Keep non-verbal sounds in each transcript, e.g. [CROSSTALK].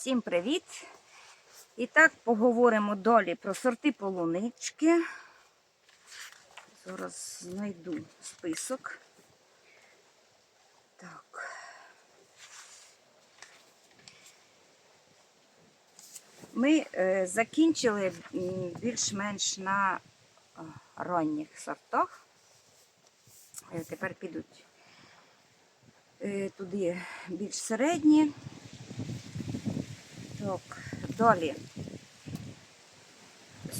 Всім привіт! І так поговоримо далі про сорти полунички. Зараз знайду список. Так. Ми е, закінчили більш-менш на ранніх сортах. Е, тепер підуть е, туди більш середні. Так, далі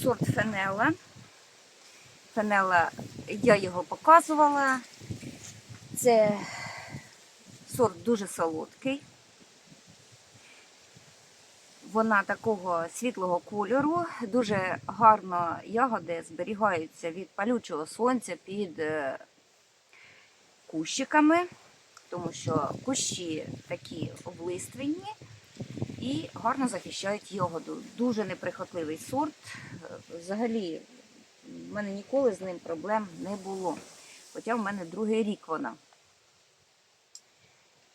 сорт фенела. Фенела, я його показувала. Це сорт дуже солодкий. Вона такого світлого кольору, дуже гарно ягоди зберігаються від палючого сонця під е, кущиками, тому що кущі такі облиственні і гарно захищають ягоду. Дуже неприхотливий сорт. Е, Взагалі, в мене ніколи з ним проблем не було. Хоча в мене другий рік вона.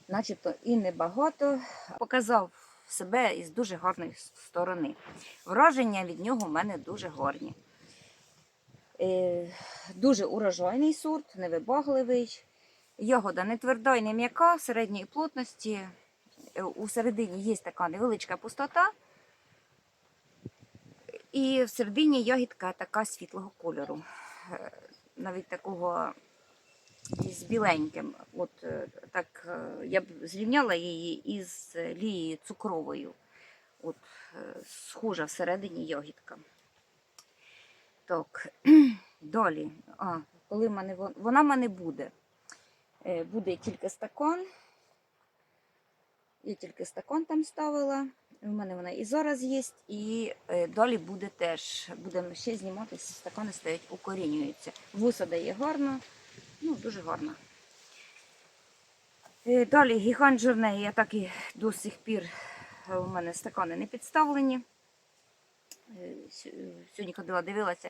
Начебто і небагато. Показав себе із дуже гарної сторони. Враження від нього в мене дуже гарні. Е, Дуже урожайний сорт, невибагливий. Ягода не тверда і не м'яка, середньої плотності. Е, У середині є така невеличка пустота. І в середині ягідка така світлого кольору. Е, Навіть такого із біленьким. От е, так я б зрівняла її із лією цукровою. От схожа всередині ягідка. Так, [CLEARS THROAT] далі. А, коли мене вона в мене буде. Буде тільки стакан. Я тільки стакан там ставила. У мене вона і зараз є, і е, далі буде теж. Будемо ще знімати, стакани стоять, укорінюються. Вуса дає гарно, ну дуже гарно. Е, Далі гігант жирнеї, я так і до сих пір е, у мене стакани не підставлені. Е, Сьогодні ходила, дивилася,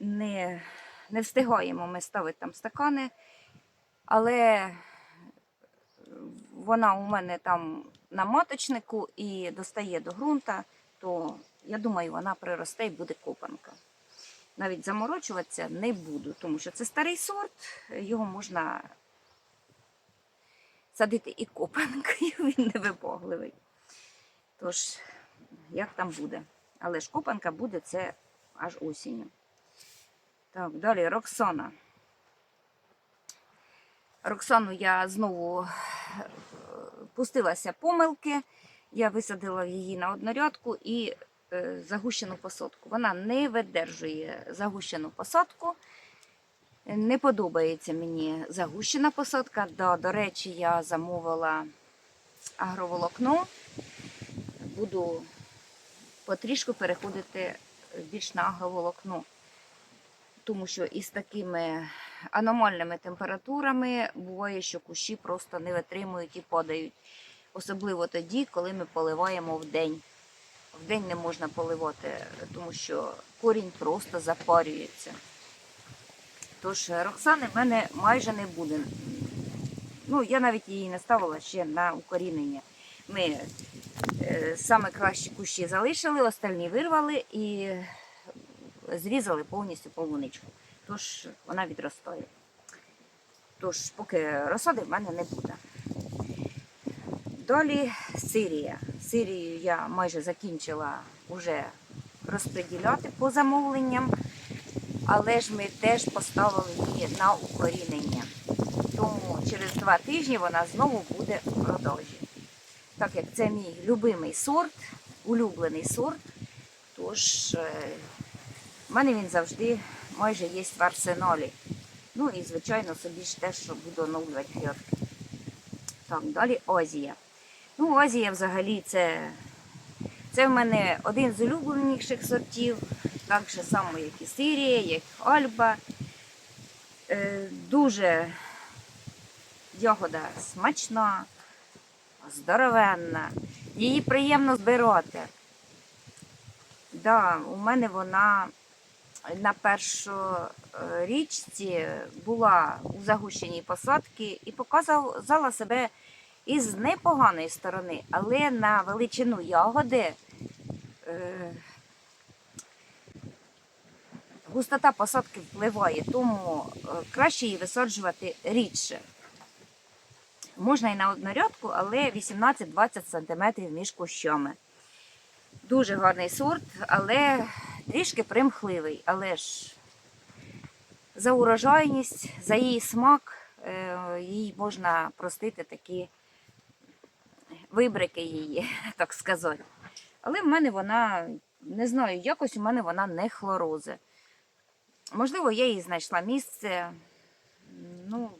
не, не встигаємо ми ставити там стакани, але вона у мене там на маточнику і достає до ґрунта, то я думаю, вона приросте і буде копанка. Навіть заморочуватися не буду, тому що це старий сорт, його можна садити і копанкою, [LAUGHS] він не невибагливий. Тож, як там буде. Але ж копанка буде це аж осінню. Так, далі Роксана. Роксану я знову е, пустилася помилки. Я висадила її на однорядку і е, загущену посадку. Вона не видержує загущену посадку. Не подобається мені загущена посадка. Да, до речі, я замовила агроволокно. Буду потрішку переходити більш на агроволокно. Тому що із такими аномальними температурами буває, що кущі просто не витримують і падають. Особливо тоді, коли ми поливаємо вдень. Вдень не можна поливати, тому що корінь просто запарюється. Тож Роксани в мене майже не буде. Ну, я навіть її не ставила ще на укорінення. Ми е, саме кращі кущі залишили, остальні вирвали і зрізали повністю полуничку. Тож вона відростає. Тож, поки розсади в мене не буде. Далі Сирія. Сирію я майже закінчила вже розподіляти по замовленням, але ж ми теж поставили її на укорінення. Тому через два тижні вона знову буде в продажі. Так як це мій любимий сорт, улюблений сорт, тож в мене він завжди майже є в арсеналі. Ну і, звичайно, собі ж теж буду оновлювати грядки. Так, далі Азія. Ну, Азія взагалі це, це в мене один з улюбленіших сортів, так же само, як і Сирія, як Альба. Е, дуже ягода смачна, здоровенна. Її приємно збирати. Да, у мене вона на першій річці була у загущеній посадці і показала себе І з непоганої сторони, але на величину ягоди е, густота посадки впливає, тому е, краще її висаджувати рідше. Можна і на однорядку, але 18-20 см між кущами. Дуже гарний сорт, але трішки примхливий. Але ж за урожайність, за її смак, е, їй можна простити такі вибрики її, [LAUGHS] так сказати. Але в мене вона, не знаю, якось у мене вона не хлорозе. Можливо, я їй знайшла місце. Ну,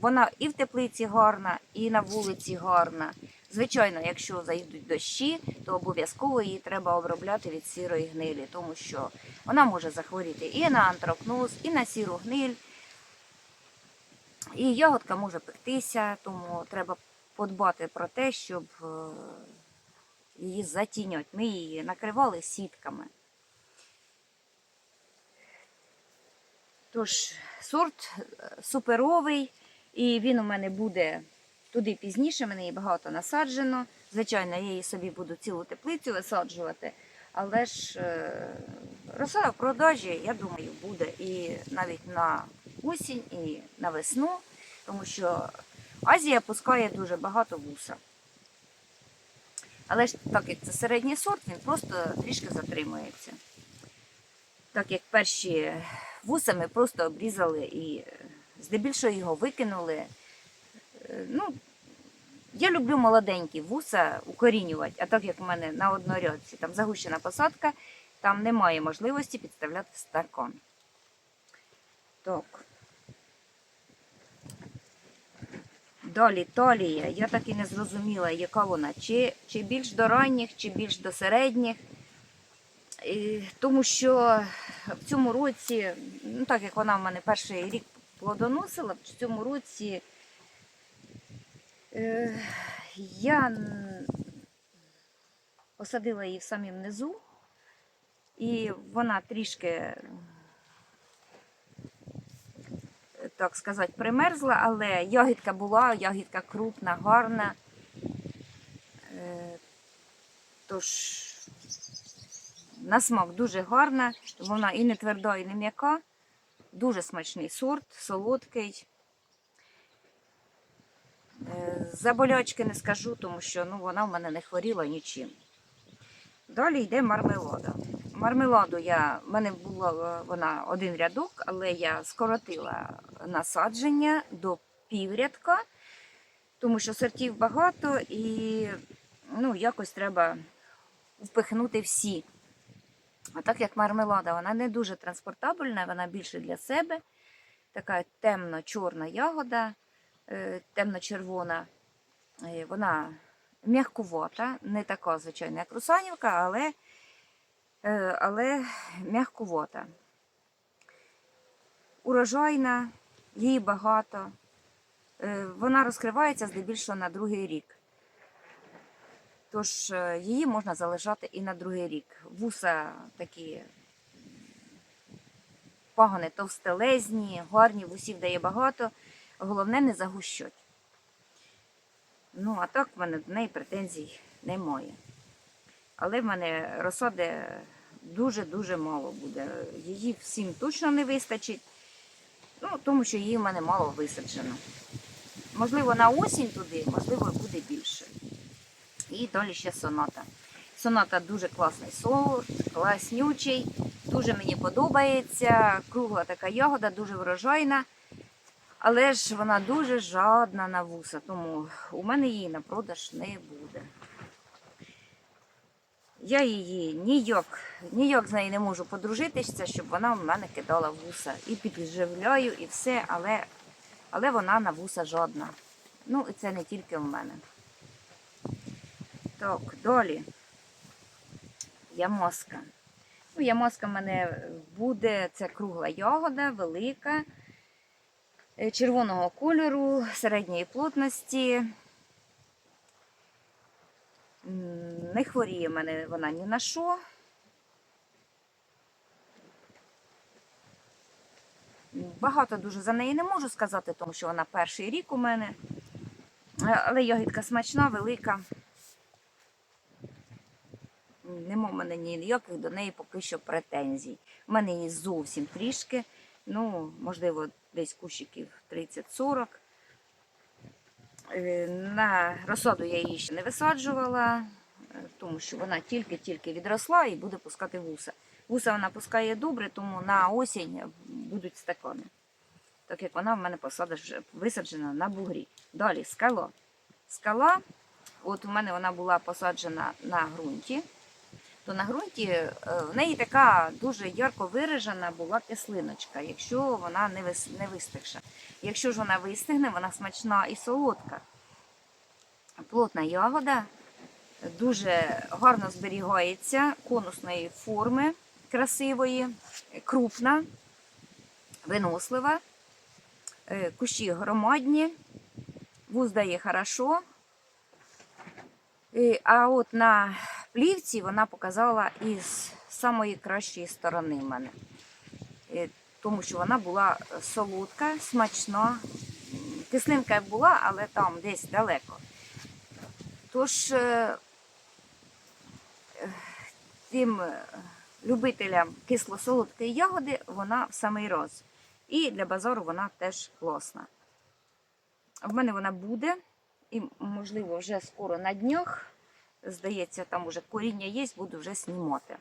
вона і в теплиці гарна, і на вулиці гарна. Звичайно, якщо зайдуть дощі, то обов'язково її треба обробляти від сірої гнилі, тому що вона може захворіти і на антракноз, і на сіру гниль. І ягодка може пектися, тому треба подбати про те, щоб е, її затіньoti. Ми її накривали сітками. Тож, сорт е, суперовий, і він у мене буде туди пізніше, мене її багато насаджено. Звичайно, я її собі буду цілу теплицю висаджувати, але ж е, розсада в продажі, я думаю, буде і навіть на осінь, і на весну, тому що Азія пускає дуже багато вуса. Але ж так як це середній сорт, він просто трішки затримується. Так як перші вуса ми просто обрізали і е, здебільшого його викинули. Ну, я люблю молоденькі вуса укорінювати, а так як у мене на однорядці там загущена посадка, там немає можливості підставляти стакан. Так. Далі талія. Я так і не зрозуміла, яка вона, чи, чи більш до ранніх, чи більш до середніх. І, тому що в цьому році, ну так як вона в мене перший рік плодоносила, в цьому році я н- посадила її в самім внизу, і вона трішки, е, так сказати, примерзла, але ягідка була, ягідка крупна, гарна. Е, Тож на смак дуже гарна, вона і не тверда, і не м'яка. Дуже смачний сорт, солодкий. Е, За болячки не скажу, тому що ну, вона в мене не хворіла нічим. Далі йде мармелада. Мармеладу я, в мене була е, вона один рядок, але я скоротила насадження до піврядка, тому що сортів багато і ну, якось треба впихнути всі. А так як мармелада, вона не дуже транспортабельна, вона більше для себе. Така темно-чорна ягода, темно-червона. Е, Вона м'якувата, не така, звичайно, як русанівка, але, е, але м'якувата. Урожайна, її багато. Е, Вона розкривається здебільшого на другий рік. Тож е, її можна залишати і на другий рік. Вуса такі пагони товстелезні, гарні, вусів дає багато. Головне не загущать. Ну, а так в мене до неї претензій немає. Але в мене розсади дуже-дуже мало буде. Її всім точно не вистачить, ну, тому що її в мене мало висаджено. Можливо, на осінь туди, можливо, буде більше. І далі ще соната. Соната дуже класний сорт, класнючий, дуже мені подобається. Кругла така ягода, дуже врожайна. Але ж вона дуже жадна на вуса, тому у мене її на продаж не буде. Я її ніяк, ніяк з нею не можу подружитися, щоб вона в мене кидала вуса. І підживляю, і все, але, але вона на вуса жодна. Ну, і це не тільки в мене. Так, далі. Ямоска. Ну, ямоска в мене буде, це кругла ягода, велика, червоного кольору, середньої плотності. Не хворіє мене вона ні на що. Багато дуже за неї не можу сказати, тому що вона перший рік у мене. Е, Але ягідка смачна, велика. Нема в мене ніяких до неї поки що претензій. У мене її зовсім трішки. Ну, можливо, десь кущиків 30-40. Е, На розсаду я її ще не висаджувала, е, тому що вона тільки-тільки відросла і буде пускати вуса. Вуса вона пускає добре, тому на осінь будуть стакани. Так як вона в мене посадиш- висаджена на бугрі. Далі скала. Скала, от у мене вона була посаджена на ґрунті, то на ґрунті е, в неї така дуже ярко виражена була кислиночка, якщо вона не, вистигша. Якщо ж вона вистигне, вона смачна і солодка. Плотна ягода, дуже гарно зберігається, конусної форми, красивої, крупна, винослива. Е, Кущі громадні, вуз дає хорошо. Е, А от на плівці вона показала із самої кращої сторони в мене. Е, Тому що вона була солодка, смачна. Кислинка була, але там десь далеко. Тож е, е, тим е, любителям кисло-солодкої ягоди вона в самий роз. І для базару вона теж класна. В мене вона буде, і, можливо, вже скоро на днях. Здається, там уже коріння є, буду вже знімати.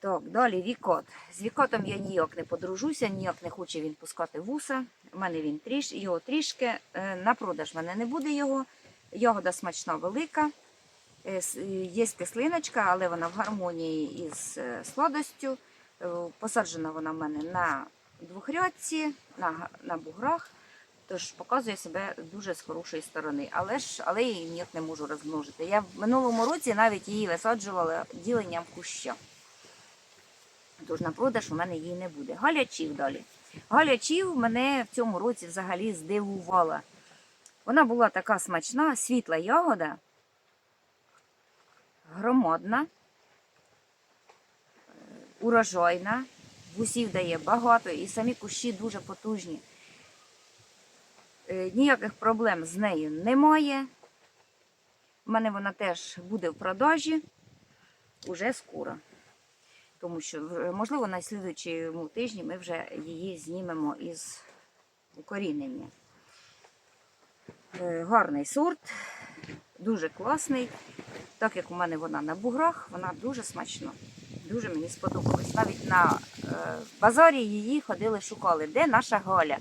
Так, далі вікот. З вікотом я ніяк не подружуся, ніяк не хоче він пускати вуса. У мене він тріш, його трішки. Е, На продаж в мене не буде його. Ягода смачна велика. Е, е, Є кислиночка, але вона в гармонії із сладостю. Посаджена вона в мене на двохрядці, на, на буграх. Тож показує себе дуже з хорошої сторони, але ж але її ніяк не можу розмножити. Я в минулому році навіть її висаджувала діленням куща. Тож на продаж у мене її не буде. Галячів далі. Галячів мене в цьому році взагалі здивувала. Вона була така смачна, світла ягода, громадна, е, урожайна, вусів дає багато і самі кущі дуже потужні. Е, Ніяких проблем з нею немає. У мене вона теж буде в продажі уже скоро. Тому що, можливо, на слідуючому тижні ми вже її знімемо із укорінення. Е, Гарний сорт, дуже класний. Так як у мене вона на буграх, вона дуже смачна. Дуже мені сподобалась. Навіть на е, базарі її ходили, шукали, де наша Галя.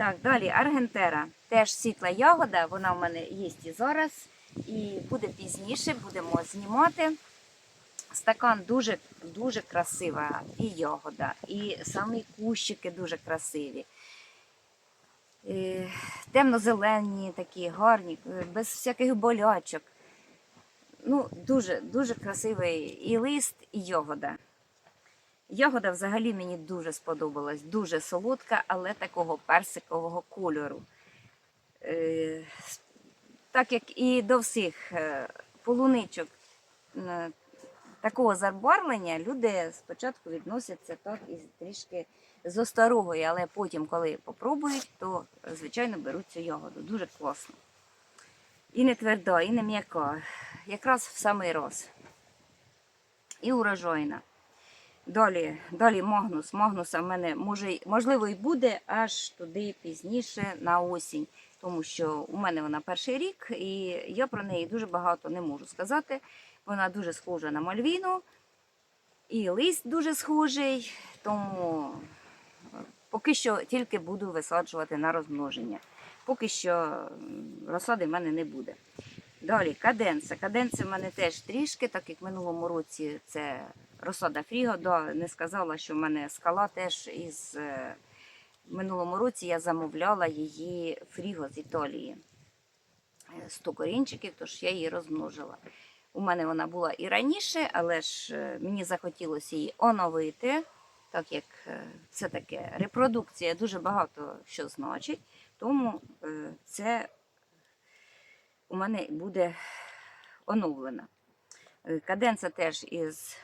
Так, далі аргентера. Теж світла ягода, вона в мене є і зараз, і буде пізніше, будемо знімати. Стакан дуже, дуже красива, і ягода, і самі кущики дуже красиві. Е, Темно-зелені такі, гарні, е, без всяких болячок. Ну, дуже, дуже красивий і лист, і ягода. Ягода взагалі мені дуже сподобалась, дуже солодка, але такого персикового кольору. Е, Так як і до всіх е, полуничок е, такого забарвлення, люди спочатку відносяться так і трішки з осторогою, але потім, коли попробують, то звичайно беруть цю ягоду. Дуже класно. І не тверда, і не м'яка. Якраз в самий роз. І урожайна. Далі, далі Магнус. Магнуса в мене може, можливо і буде аж туди пізніше на осінь, тому що у мене вона перший рік, і я про неї дуже багато не можу сказати. Вона дуже схожа на Мальвіну, і лист дуже схожий, тому поки що тільки буду висаджувати на розмноження. Поки що розсади в мене не буде. Далі каденса. Каденса в мене теж трішки, так як в минулому році це розсада Фрігода. Не сказала, що в мене скала теж із е, в минулому році я замовляла її Фріго з Італії. Е, 100 корінчиків, тож я її розмножила. У мене вона була і раніше, але ж е, мені захотілося її оновити, так як е, це таке репродукція дуже багато що значить. Тому е, це у мене буде оновлена. Е, Каденса теж із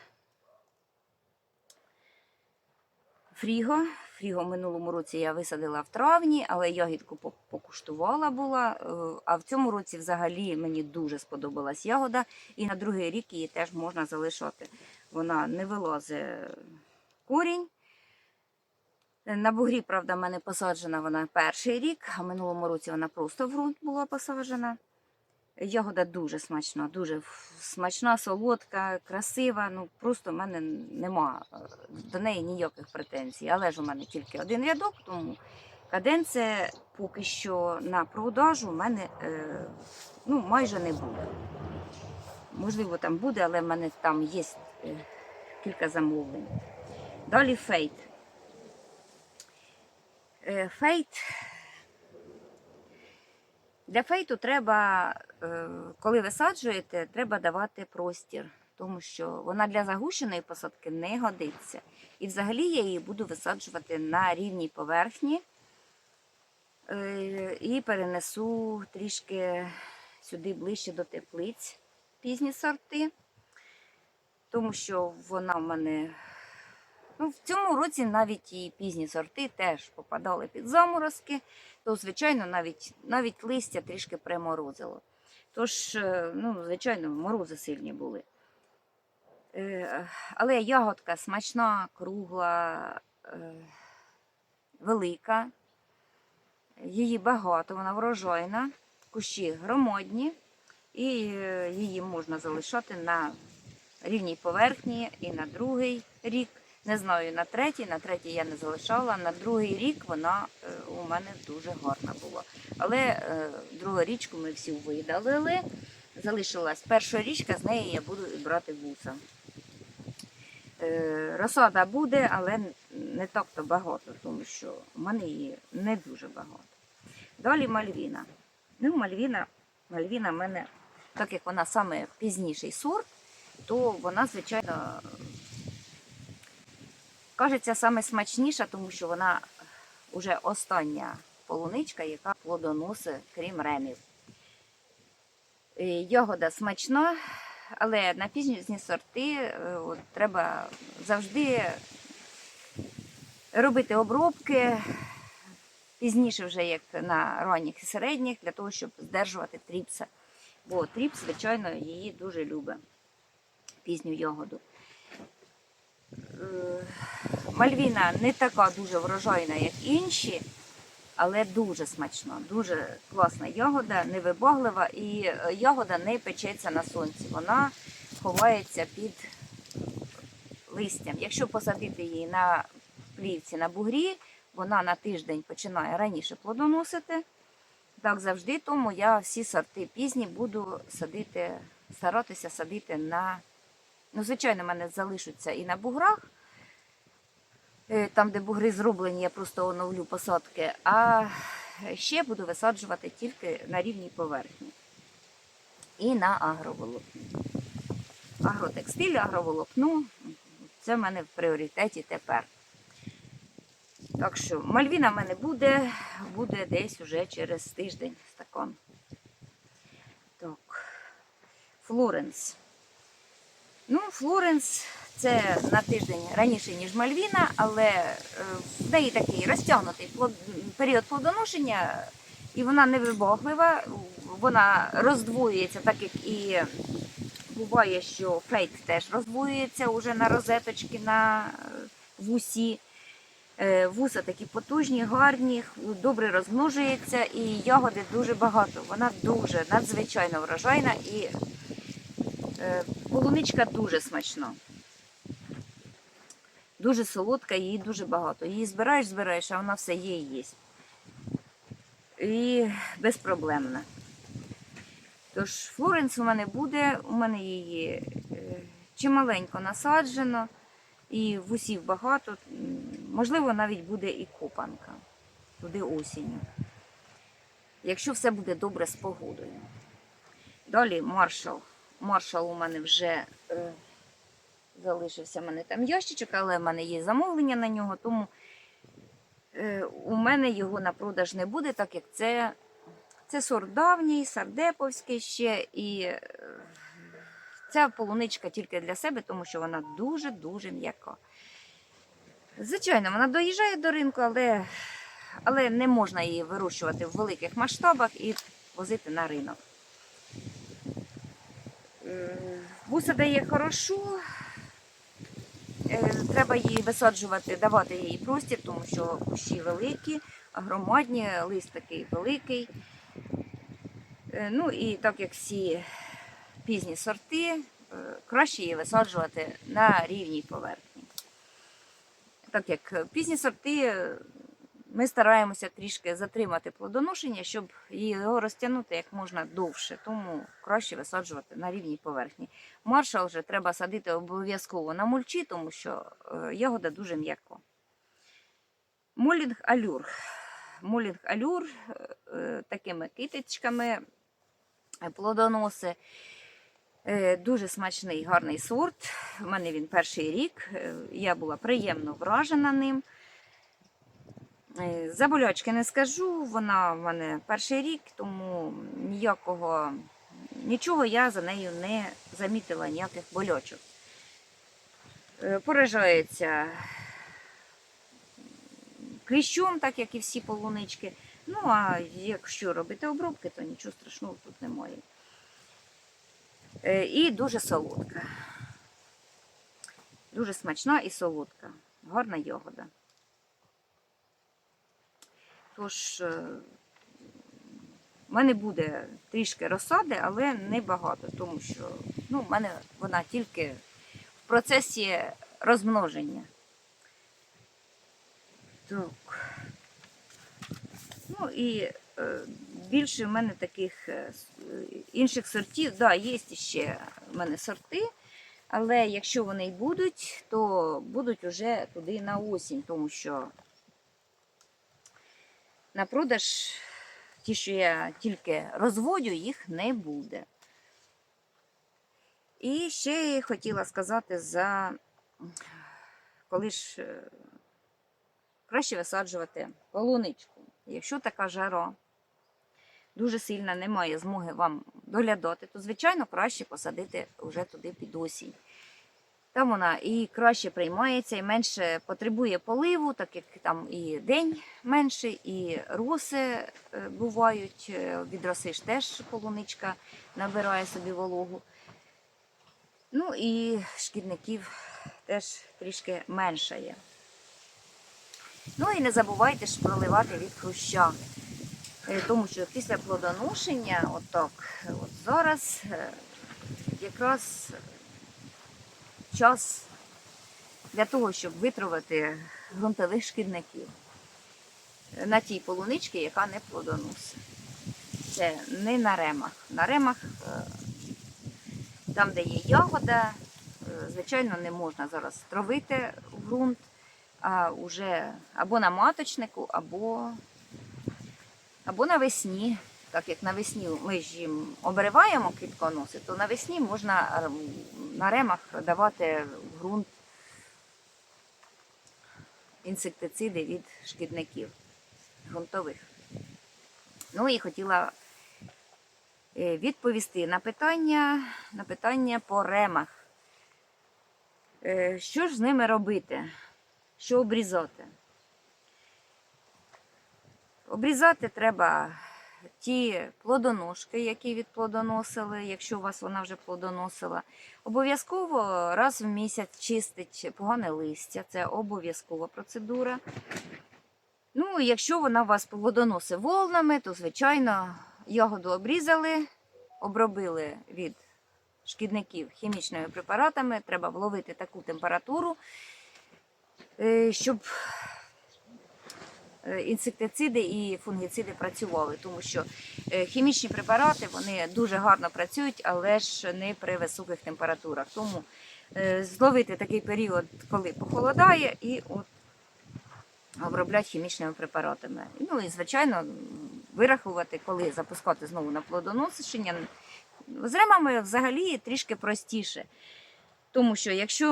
Фріго. фріго в минулому році я висадила в травні, але ягідку покуштувала була. е, А в цьому році взагалі мені дуже сподобалась ягода, і на другий рік її теж можна залишати. Вона не вилазить корінь. На бугрі, правда, в мене посаджена вона перший рік, а минулому році вона просто в ґрунт була посаджена. Ягода дуже смачна, дуже смачна, солодка, красива. Ну просто в мене нема е, до неї ніяких претензій. Але ж у мене тільки один рядок, тому каденція поки що на продажу в мене е, ну, майже не буде. Можливо, там буде, але в мене там є е, кілька замовлень. Далі фейт. Фейт. Для фейту треба, коли висаджуєте, треба давати простір, тому що вона для загущеної посадки не годиться. І взагалі я її буду висаджувати на рівній поверхні е, і перенесу трішки сюди ближче до теплиць пізні сорти, тому що вона в мене Ну, в цьому році навіть і пізні сорти теж попадали під заморозки, то, звичайно, навіть, навіть листя трішки приморозило. Тож, е, ну, звичайно, морози сильні були. Е, Але ягодка смачна, кругла, е, велика. Її багато, вона врожайна, кущі громадні, і її можна залишати на рівній поверхні і на другий рік. Не знаю, на третій, на третій я не залишала. На другий рік вона е, у мене дуже гарна була. Але е, другу річку ми всі видалили. Залишилась перша річка, з неї я буду брати вуса. Е, розсада буде, але не так-то багато, тому що в мене її не дуже багато. Далі Мальвіна. Ну, Мальвіна, Мальвіна в мене, так як вона саме пізніший сорт, то вона, звичайно, кажеться саме смачніша, тому що вона вже остання полуничка, яка плодоносить, крім ремів. Е, Ягода смачна, але на пізні сорти е, от, треба завжди робити обробки пізніше, вже як на ранніх і середніх, для того, щоб здержувати тріпса. Бо тріпс, звичайно, її дуже любить, пізню ягоду. Е, Мальвіна не така дуже врожайна, як інші, але дуже смачна, дуже класна ягода, невибаглива і е, ягода не печеться на сонці. Вона ховається під листям. Якщо посадити її на плівці на бугрі, вона на тиждень починає раніше плодоносити. Так завжди, тому я всі сорти пізні буду садити, старатися садити на. Ну, звичайно, в мене залишаться і на буграх. Е, Там, де бугри зроблені, я просто оновлю посадки. А ще буду висаджувати тільки на рівній поверхні. І на агроволокні. Агротекстиль, агроволокну це в мене в пріоритеті тепер. Так що Мальвіна в мене буде, буде десь уже через тиждень стакан. Так. Флоренс. Ну, Флоренс це на тиждень раніше, ніж Мальвіна, але е, в неї такий розтягнутий період плодоношення, і вона невибаглива, вона роздвоюється, так як і буває, що фейк теж роздвоюється уже на розеточки на е, вусі. Е, Вуса такі потужні, гарні, добре розмножується і ягоди дуже багато. Вона дуже надзвичайно врожайна і полуничка дуже смачна. Дуже солодка, її дуже багато. Її збираєш, збираєш, а вона все є і є. І безпроблемна. Тож Флоренс у мене буде, у мене її е, чималенько насаджено, і вусів багато. Можливо, навіть буде і копанка туди осінню. Якщо все буде добре з погодою. Далі маршал. Маршал у мене вже е, залишився в мене там ящичок, але в мене є замовлення на нього, тому е, у мене його на продаж не буде, так як це, це сорт давній, сардеповський ще. І е, ця полуничка тільки для себе, тому що вона дуже-дуже м'яка. Звичайно, вона доїжджає до ринку, але, але не можна її вирощувати в великих масштабах і возити на ринок. Е, Буса дає хорошу. Е, Треба її висаджувати, давати їй простір, тому що кущі великі, громадні, лист такий великий. Е, Ну і так як всі пізні сорти, е, краще її висаджувати на рівній поверхні. Так як пізні сорти, е, ми стараємося трішки затримати плодоношення, щоб його розтягнути як можна довше, тому краще висаджувати на рівній поверхні. Маршал вже треба садити обов'язково на мульчі, тому що е, ягода дуже м'яко. Молінг алюр. Молінг алюр е, такими китичками е, плодоноси. Дуже смачний, гарний сорт. У мене він перший рік. Я була приємно вражена ним. Е, За болячки не скажу, вона в мене перший рік, тому ніякого, нічого я за нею не замітила, ніяких болячок. Е, Поражається кліщом, так як і всі полунички. Ну, а якщо робити обробки, то нічого страшного тут немає. Е, І дуже солодка. Дуже смачна і солодка. Гарна ягода. Тож, е, в мене буде трішки розсади, але не багато, тому що ну, в мене вона тільки в процесі розмноження. Так. Ну і е, більше в мене таких е, інших сортів. Да, є ще в мене сорти, але якщо вони й будуть, то будуть уже туди на осінь, тому що на продаж ті, що я тільки розводю, їх не буде. І ще хотіла сказати за коли ж е, краще висаджувати полуничку. Якщо така жара дуже сильна, немає змоги вам доглядати, то, звичайно, краще посадити вже туди під осінь. Там вона і краще приймається, і менше потребує поливу, так як там і день менший, і роси е, бувають. е, Від роси ж теж полуничка набирає собі вологу. Ну і шкідників теж трішки меншає. Ну і не забувайте ж проливати від хруща. Е, Тому що після плодоношення, отак, от зараз якраз час для того, щоб витравити ґрунтових шкідників на тій полуничці, яка не плодоносить. Це не на ремах. На ремах, е, там, де є ягода, е, звичайно, не можна зараз травити ґрунт, а вже або на маточнику, або, або навесні. Так як навесні ми ж їм обриваємо квітконоси, то навесні можна е, на ремах давати в ґрунт інсектициди від шкідників ґрунтових. Ну і хотіла е, відповісти на питання, на питання по ремах. Е, Що ж з ними робити? Що обрізати? Обрізати треба ті плодоножки, які відплодоносили, якщо у вас вона вже плодоносила. Обов'язково раз в місяць чистить погане листя, це обов'язкова процедура. Ну, якщо вона у вас плодоносить волнами, то, звичайно, ягоду обрізали, обробили від шкідників хімічними препаратами. Треба вловити таку температуру, е, щоб інсектициди і фунгіциди працювали, тому що е, хімічні препарати вони дуже гарно працюють, але ж не при високих температурах. Тому е, зловити такий період, коли похолодає, і от обробляти хімічними препаратами. Ну і звичайно, вирахувати, коли запускати знову на плодоношення. З ремами взагалі трішки простіше. Тому що якщо,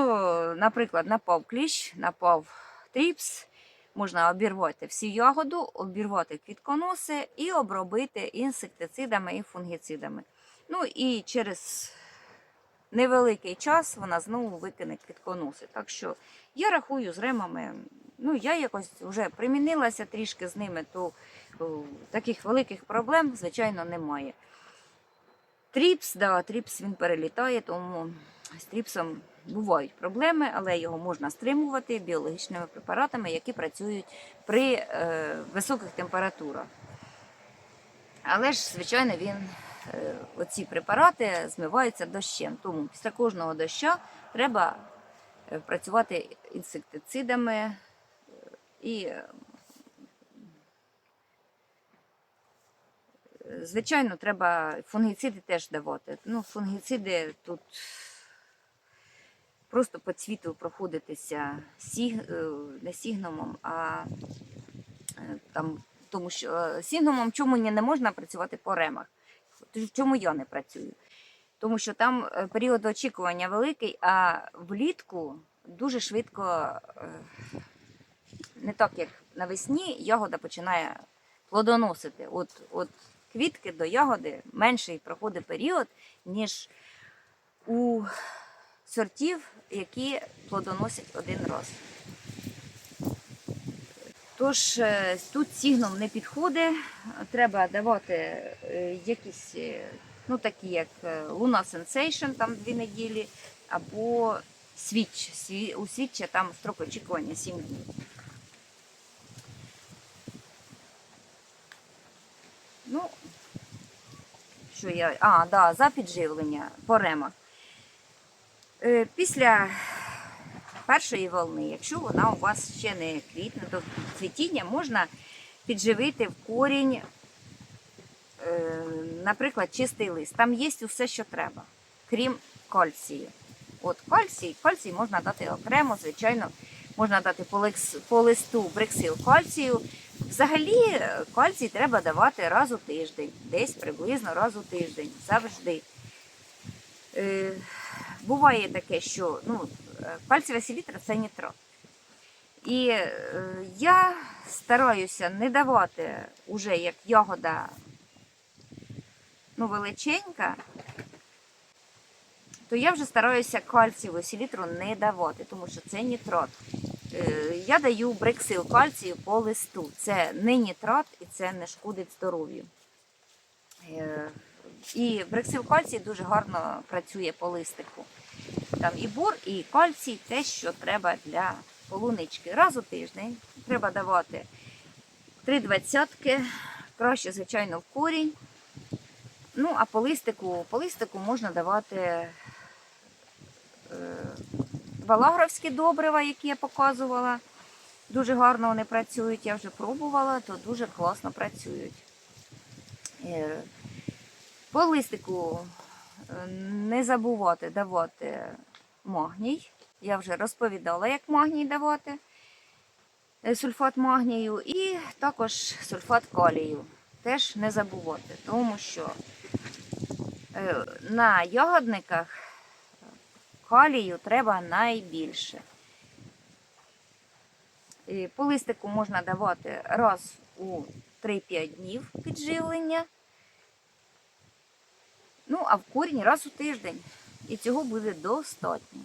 наприклад, напав кліщ, напав тріпс, можна обірвати всю ягоду, обірвати квітконоси і обробити інсектицидами і фунгіцидами. Ну і через невеликий час вона знову викине квітконоси. Так що я рахую з ремами, ну я якось вже примінилася трішки з ними, то таких великих проблем, звичайно, немає. Тріпс, да, тріпс він перелітає, тому з тріпсом бувають проблеми, але його можна стримувати біологічними препаратами, які працюють при е, високих температурах. Але ж, звичайно, він, е, оці препарати змиваються дощем. Тому після кожного доща треба е, працювати інсектицидами е, і, е, звичайно, треба фунгіциди теж давати. Ну, фунгіциди тут просто по цвіту проходитися сіг, е, не сігнумом, а е, там, тому що е, сігнумом чому не можна працювати по ремах. Чому я не працюю? Тому що там період очікування великий, а влітку дуже швидко, не так як навесні, ягода починає плодоносити. От, от квітки до ягоди менший проходить період, ніж у сортів, які плодоносять один раз. Тож е, тут сігном не підходить, треба давати е, якісь, е, ну такі як Luna Sensation, там дві неділі, або свіч. У свідча там строк очікування 7 днів. Ну, що я. А, да, за підживлення по ремах. Е, Після першої волни, якщо вона у вас ще не квітне, то цвітіння можна підживити в корінь, е, наприклад, чистий лист. Там є усе, що треба, крім кальцію. От кальцій, кальцій можна дати окремо, звичайно, можна дати по, листу бриксил кальцію. Взагалі е, кальцій треба давати раз у тиждень, десь приблизно раз у тиждень, завжди. Е, буває таке, що ну, е, кальцієва селітра це нітрат. І е, я стараюся не давати уже як ягода ну, величенька, то я вже стараюся кальцієву селітру не давати, тому що це нітрат. Е, Я даю брексил кальцію по листу. Це не нітрат і це не шкодить здоров'ю. Е, І брексил кальцій дуже гарно працює по листику. Там і бор, і кальцій, те, що треба для полунички. Раз у тиждень треба давати три двадцятки, краще, звичайно, в корінь. Ну, а по листику, по листику можна давати е, валагровські добрива, які я показувала. Дуже гарно вони працюють, я вже пробувала, то дуже класно працюють. Е, По листику е, не забувати давати магній. Я вже розповідала, як магній давати, е, сульфат магнію, і також сульфат калію. Теж не забувати, тому що е, на ягодниках калію треба найбільше. По листику можна давати раз у 3-5 днів підживлення. Ну, а в корінь раз у тиждень. І цього буде достатньо.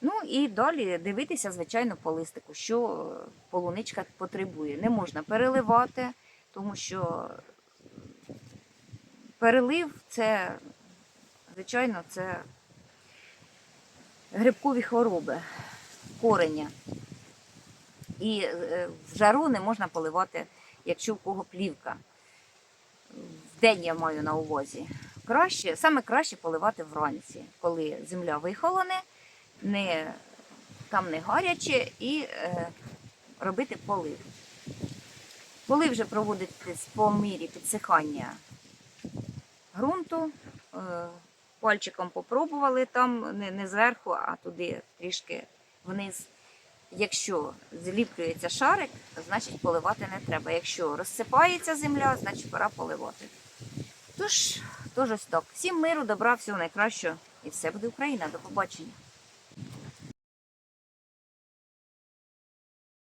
Ну і далі дивитися, звичайно, по листику, що полуничка потребує. Не можна переливати, тому що перелив це, звичайно, це грибкові хвороби кореня. І е, в жару не можна поливати, якщо в кого плівка. В день я маю на увазі. Краще, саме краще поливати вранці, коли земля вихолоне, не, там не гаряче, і е, робити полив. Полив вже проводитись по мірі підсихання ґрунту. Е, пальчиком попробували там, не, не зверху, а туди трішки вниз. Якщо зліплюється шарик, значить поливати не треба. Якщо розсипається земля, значить пора поливати. Тож, тож ось так. Всім миру, добра, всього найкращого. І все буде Україна. До побачення.